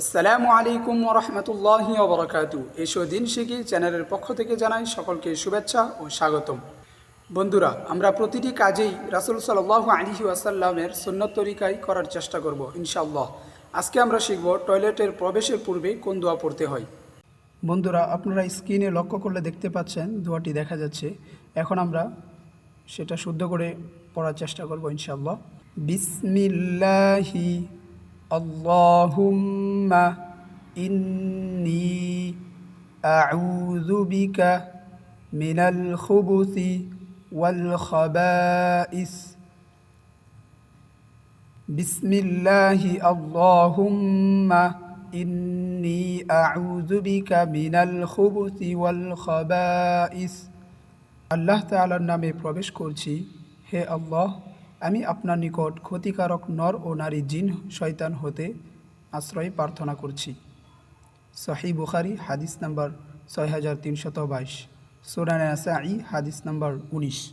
আসসালামু আলাইকুম ওরহমতুল্লাহি ওবরাকাতু এসো দিন শিখি চ্যানেলের পক্ষ থেকে জানাই সকলকে শুভেচ্ছা ও স্বাগতম। বন্ধুরা, আমরা প্রতিটি কাজেই রাসুল সাল্লাহ আলিহি ওয়াসাল্লামের সুন্নত তরিকায় করার চেষ্টা করব, ইনশাআল্লাহ। আজকে আমরা শিখব টয়লেটের প্রবেশের পূর্বে কোন দোয়া পড়তে হয়। বন্ধুরা, আপনারা স্ক্রিনে লক্ষ্য করলে দেখতে পাচ্ছেন, দোয়াটি দেখা যাচ্ছে। এখন আমরা সেটা শুদ্ধ করে পড়ার চেষ্টা করব, ইনশাআল্লাহ। বিসমিল্লাহি আল্লাহুম্মা ইন্নি আউযু বিকা মিনাল খুবুসি ওয়াল খাবাইস بسم الله اللهم إني أعوذ بك من الخبث والخبائث আল্লাহ তাআলার নামে প্রবেশ করছি হে আল্লাহ আমি আপনার নিকট ক্ষতিকারক নর ও নারী জিন, শয়তান হতে আশ্রয় প্রার্থনা করছি। সাহি বুখারি, হাদিস নাম্বার ছয় হাজার তিনশত বাইশ। সুরানা আসাই হাদিস নাম্বার উনিশ।